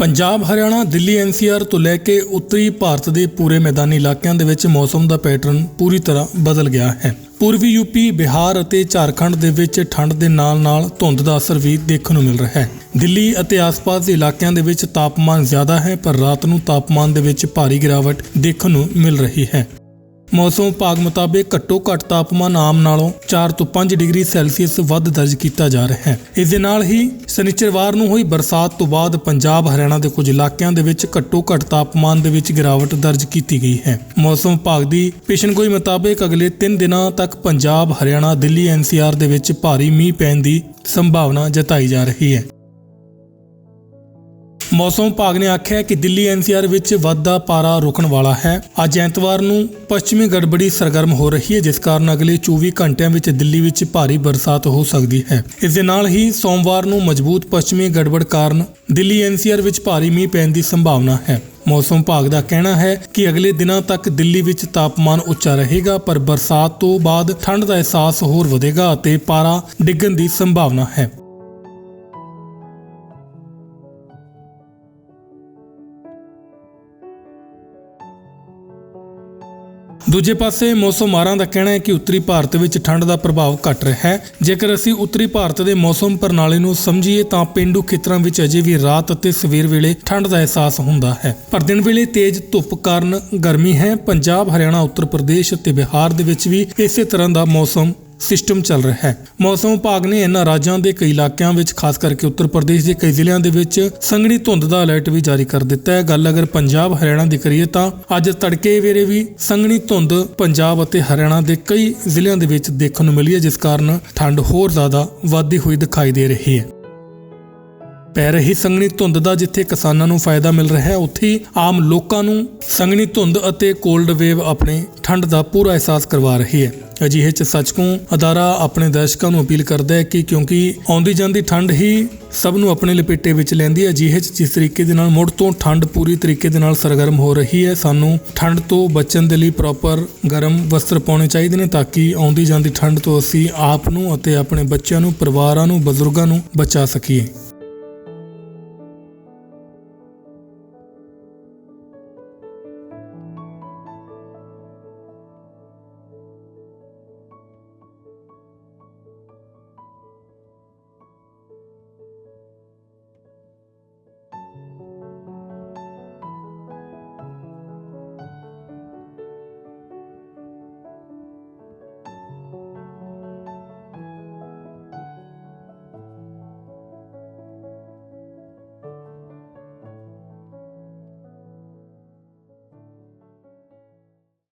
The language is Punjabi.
ਪੰਜਾਬ, ਹਰਿਆਣਾ, ਦਿੱਲੀ ਐਨਸੀਆਰ ਤੋਂ ਲੈ ਕੇ ਉੱਤਰੀ ਭਾਰਤ ਦੇ ਪੂਰੇ ਮੈਦਾਨੀ ਇਲਾਕਿਆਂ ਦੇ ਵਿੱਚ ਮੌਸਮ ਦਾ ਪੈਟਰਨ ਪੂਰੀ ਤਰ੍ਹਾਂ ਬਦਲ ਗਿਆ ਹੈ। ਪੂਰਬੀ ਯੂਪੀ ਬਿਹਾਰ ਅਤੇ ਝਾਰਖੰਡ ਦੇ ਵਿੱਚ ਠੰਡ ਦੇ ਨਾਲ-ਨਾਲ ਧੁੰਦ ਦਾ ਅਸਰ ਵੀ ਦੇਖਣ ਨੂੰ ਮਿਲ ਰਿਹਾ ਹੈ। ਦਿੱਲੀ ਅਤੇ ਆਸ-ਪਾਸ ਦੇ ਇਲਾਕਿਆਂ ਦੇ ਵਿੱਚ ਤਾਪਮਾਨ ਜ਼ਿਆਦਾ ਹੈ, ਪਰ ਰਾਤ ਨੂੰ ਤਾਪਮਾਨ ਦੇ ਵਿੱਚ ਭਾਰੀ ਗਿਰਾਵਟ ਦੇਖਣ ਨੂੰ ਮਿਲ ਰਹੀ ਹੈ। ਮੌਸਮ ਵਿਭਾਗ ਮੁਤਾਬਕ ਘੱਟੋ ਘੱਟ ਤਾਪਮਾਨ ਆਮ ਨਾਲੋਂ 4 ਤੋਂ 5 ਡਿਗਰੀ ਸੈਲਸੀਅਸ ਵੱਧ ਦਰਜ ਕੀਤਾ ਜਾ ਰਿਹਾ ਹੈ। ਇਸ ਦੇ ਨਾਲ ਹੀ ਸ਼ਨੀਚਰਵਾਰ ਨੂੰ ਹੋਈ ਬਰਸਾਤ ਤੋਂ ਬਾਅਦ ਪੰਜਾਬ, ਹਰਿਆਣਾ ਦੇ ਕੁਝ ਇਲਾਕਿਆਂ ਦੇ ਵਿੱਚ ਘੱਟੋ ਘੱਟ ਤਾਪਮਾਨ ਦੇ ਵਿੱਚ ਗਿਰਾਵਟ ਦਰਜ ਕੀਤੀ ਗਈ ਹੈ। ਮੌਸਮ ਵਿਭਾਗ ਦੀ ਪੇਸ਼ਨਗੋਈ ਮੁਤਾਬਕ ਅਗਲੇ 3 ਦਿਨਾਂ ਤੱਕ ਪੰਜਾਬ, ਹਰਿਆਣਾ, ਦਿੱਲੀ ਐਨਸੀਆਰ ਦੇ ਵਿੱਚ ਭਾਰੀ ਮੀਂਹ ਪੈਣ ਦੀ ਸੰਭਾਵਨਾ ਜਤਾਈ ਜਾ ਰਹੀ ਹੈ। ਮੌਸਮ ਵਿਭਾਗ ਨੇ ਆਖਿਆ ਹੈ ਕਿ ਦਿੱਲੀ ਐਨਸੀਆਰ ਵਿੱਚ ਵਾਧਾ ਪਾਰਾ ਰੁਕਣ ਵਾਲਾ ਹੈ। ਅੱਜ ਐਤਵਾਰ ਨੂੰ ਪੱਛਮੀ ਗੜਬੜੀ ਸਰਗਰਮ ਹੋ ਰਹੀ ਹੈ, ਜਿਸ ਕਾਰਨ ਅਗਲੇ 24 ਘੰਟਿਆਂ ਵਿੱਚ ਦਿੱਲੀ ਵਿੱਚ ਭਾਰੀ ਬਰਸਾਤ ਹੋ ਸਕਦੀ ਹੈ। ਇਸ ਦੇ ਨਾਲ ਹੀ ਸੋਮਵਾਰ ਨੂੰ ਮਜ਼ਬੂਤ ਪੱਛਮੀ ਗੜਬੜ ਕਾਰਨ ਦਿੱਲੀ ਐਨਸੀਆਰ ਵਿੱਚ ਭਾਰੀ ਮੀਂਹ ਪੈਣ ਦੀ ਸੰਭਾਵਨਾ ਹੈ। ਮੌਸਮ ਵਿਭਾਗ ਦਾ ਕਹਿਣਾ ਹੈ ਕਿ ਅਗਲੇ ਦਿਨਾਂ ਤੱਕ ਦਿੱਲੀ ਵਿੱਚ ਤਾਪਮਾਨ ਉੱਚਾ ਰਹੇਗਾ, ਪਰ ਬਰਸਾਤ ਤੋਂ ਬਾਅਦ ਠੰਡ ਦਾ ਅਹਿਸਾਸ ਹੋਰ ਵਧੇਗਾ ਅਤੇ ਪਾਰਾ ਡਿੱਗਣ ਦੀ ਸੰਭਾਵਨਾ ਹੈ। ਦੂਜੇ ਪਾਸੇ, ਮੌਸਮ ਮਾਰਾਂ ਦਾ ਕਹਿਣਾ ਹੈ ਕਿ ਉੱਤਰੀ ਭਾਰਤ ਵਿੱਚ ਠੰਡ ਦਾ ਪ੍ਰਭਾਵ ਘਟ ਰਿਹਾ ਹੈ। ਜੇਕਰ ਅਸੀਂ ਉੱਤਰੀ ਭਾਰਤ ਦੇ ਮੌਸਮ ਪ੍ਰਣਾਲੀ ਨੂੰ ਸਮਝੀਏ, ਤਾਂ ਪਿੰਡੂ ਖੇਤਰਾਂ ਵਿੱਚ ਅਜੇ ਵੀ ਰਾਤ ਅਤੇ ਸਵੇਰ ਵੇਲੇ ਠੰਡ ਦਾ ਅਹਿਸਾਸ ਹੁੰਦਾ ਹੈ। ਪਰ ਦਿਨ ਵੇਲੇ ਤੇਜ਼ ਧੁੱਪ ਕਾਰਨ ਗਰਮੀ ਹੈ। ਪੰਜਾਬ, ਹਰਿਆਣਾ, ਉੱਤਰ ਪ੍ਰਦੇਸ਼ ਅਤੇ ਬਿਹਾਰ ਦੇ ਵਿੱਚ ਵੀ ਇਸੇ ਤਰ੍ਹਾਂ ਦਾ ਮੌਸਮ ਸਿਸਟਮ ਚੱਲ ਰਿਹਾ ਹੈ। ਮੌਸਮ ਵਿਭਾਗ ਨੇ ਇਹਨਾਂ ਰਾਜਾਂ ਦੇ ਕਈ ਇਲਾਕਿਆਂ ਵਿੱਚ, ਖਾਸ ਕਰਕੇ ਉੱਤਰ ਪ੍ਰਦੇਸ਼ ਦੇ ਕਈ ਜ਼ਿਲ੍ਹਿਆਂ ਦੇ ਵਿੱਚ, ਸੰਘਣੀ ਧੁੰਦ ਦਾ ਅਲਰਟ ਵੀ ਜਾਰੀ ਕਰ ਦਿੱਤਾ ਹੈ। ਗੱਲ ਅਗਰ ਪੰਜਾਬ, ਹਰਿਆਣਾ ਦੀ ਕਰੀਏ ਤਾਂ ਅੱਜ ਤੜਕੇ ਵੇਲੇ ਵੀ ਸੰਘਣੀ ਧੁੰਦ ਪੰਜਾਬ ਅਤੇ ਹਰਿਆਣਾ ਦੇ ਕਈ ਜ਼ਿਲ੍ਹਿਆਂ ਦੇ ਵਿੱਚ ਦੇਖਣ ਨੂੰ ਮਿਲੀ ਹੈ, ਜਿਸ ਕਾਰਨ ਠੰਡ ਹੋਰ ਜ਼ਿਆਦਾ ਵਧਦੀ ਹੋਈ ਦਿਖਾਈ ਦੇ ਰਹੀ ਹੈ। ਪੈ ਰਹੀ ਸੰਘਣੀ ਧੁੰਦ ਦਾ ਜਿੱਥੇ ਕਿਸਾਨਾਂ ਨੂੰ ਫਾਇਦਾ ਮਿਲ ਰਿਹਾ ਹੈ, ਉੱਥੇ ਹੀ ਆਮ ਲੋਕਾਂ ਨੂੰ ਸੰਘਣੀ ਧੁੰਦ ਅਤੇ ਕੋਲਡ ਵੇਵ ਆਪਣੇ ਠੰਡ ਦਾ ਪੂਰਾ ਅਹਿਸਾਸ ਕਰਵਾ ਰਹੀ ਹੈ। ਅਜਿਹੇ ਚ ਸੱਚਕੋਂ ਅਦਾਰਾ ਆਪਣੇ ਦਰਸ਼ਕਾਂ ਨੂੰ ਅਪੀਲ ਕਰਦਾ ਹੈ ਕਿ ਕਿਉਂਕਿ ਆਉਂਦੀ ਜਾਂਦੀ ਠੰਡ ਹੀ ਸਭ ਨੂੰ ਆਪਣੇ ਲਪੇਟੇ ਵਿੱਚ ਲੈਂਦੀ ਹੈ। ਅਜਿਹੇ ਚ ਜਿਸ ਤਰੀਕੇ ਦੇ ਨਾਲ ਮੁੜ ਤੋਂ ਠੰਡ ਪੂਰੀ ਤਰੀਕੇ ਦੇ ਨਾਲ ਸਰਗਰਮ ਹੋ ਰਹੀ ਹੈ, ਸਾਨੂੰ ਠੰਡ ਤੋਂ ਬਚਣ ਦੇ ਲਈ ਪ੍ਰੋਪਰ ਗਰਮ ਵਸਤਰ ਪਾਉਣੇ ਚਾਹੀਦੇ ਨੇ ਤਾਂ ਕਿ ਆਉਂਦੀ ਜਾਂਦੀ ਠੰਡ ਤੋਂ ਅਸੀਂ ਆਪ ਨੂੰ ਅਤੇ ਆਪਣੇ ਬੱਚਿਆਂ ਨੂੰ, ਪਰਿਵਾਰਾਂ ਨੂੰ, ਬਜ਼ੁਰਗਾਂ ਨੂੰ ਬਚਾ ਸਕੀਏ।